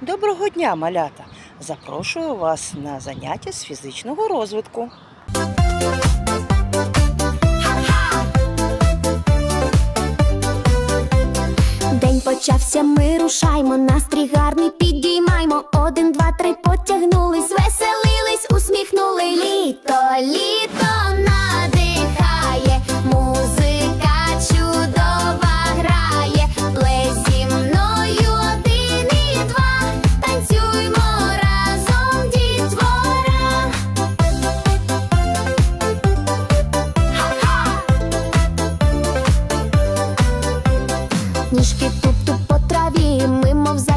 Доброго дня, малята! Запрошую вас на заняття з фізичного розвитку. День почався, ми рушаймо, настрій гарний підіймаймо. Один, два, три, потягнулись, Ніжки туп-туп по траві, ми, мов зайчики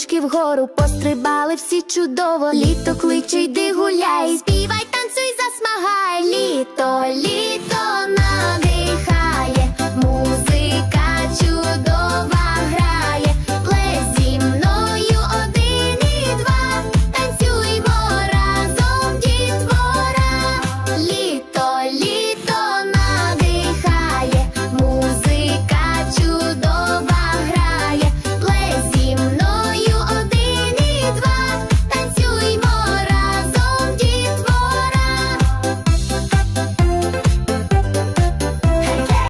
ручки вгору, пострибали всі чудово. Літо кличе, йди гуляй, співай, танцюй, літо